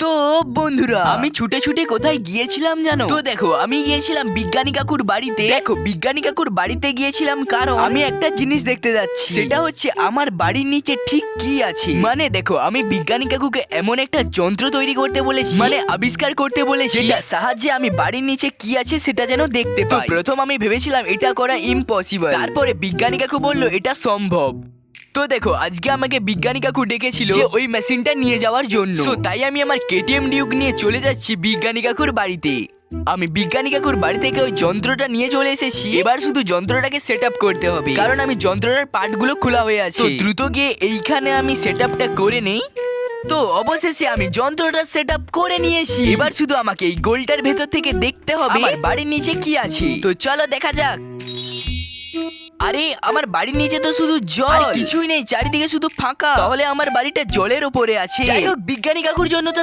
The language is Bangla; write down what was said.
তো বন্ধুরা। আমি ছুটে ছুটে কোথায় গিয়েছিলাম জানো? তো দেখো আমি গিয়েছিলাম বিজ্ঞানী কাকুর বাড়িতে। দেখো বিজ্ঞানী কাকুর বাড়িতে গিয়েছিলাম কারণ আমি একটা জিনিস দেখতে যাচ্ছি। সেটা হচ্ছে আমার বাড়ির নিচে ঠিক কি আছে? মানে দেখো আমি বিজ্ঞানী কাকুকে এমন একটা যন্ত্র তৈরি করতে বলেছি। মানে আবিষ্কার করতে বলেছি। যেটার সাহায্যে আমি বাড়ির নিচে কি আছে সেটা যেন দেখতে পাই। প্রথম আমি ভেবেছিলাম এটা করা ইম্পসিবল তারপরে বিজ্ঞানী কাকু বলল এটা সম্ভব। তো দেখো আজকে আমাকে বিজ্ঞানী কাকু ডেকেছিল যে ওই মেশিনটা নিয়ে যাওয়ার জন্য। তাই আমি আমার কেটিএম ডিউক নিয়ে চলে যাচ্ছি বিজ্ঞানী কাকুর বাড়িতে। আমি বিজ্ঞানী কাকুর বাড়ি থেকে ওই যন্ত্রটা নিয়ে চলে এসেছি। এবার শুধু যন্ত্রটাকে সেট আপ করতে হবে। কারণ আমি যন্ত্রটার পার্টগুলো খোলা হয়ে আছে। দ্রুত গিয়ে এইখানে আমি সেট আপটা করে নেই। তো অবশেষে আমি যন্ত্রটা সেট আপ করে নিয়েছি। এবার শুধু আমাকে এই গোলটার ভেতর থেকে দেখতে হবে আমার বাড়ির নিচে কি আছে। তো চলো দেখা যাক। আরে আমার বাড়ির নিচে তো শুধু জল। কিছুই নেই চারিদিকে শুধু ফাঁকা। তাহলে আমার বাড়িটা জলের উপরে আছে। বিজ্ঞানী কাকুর জন্য তো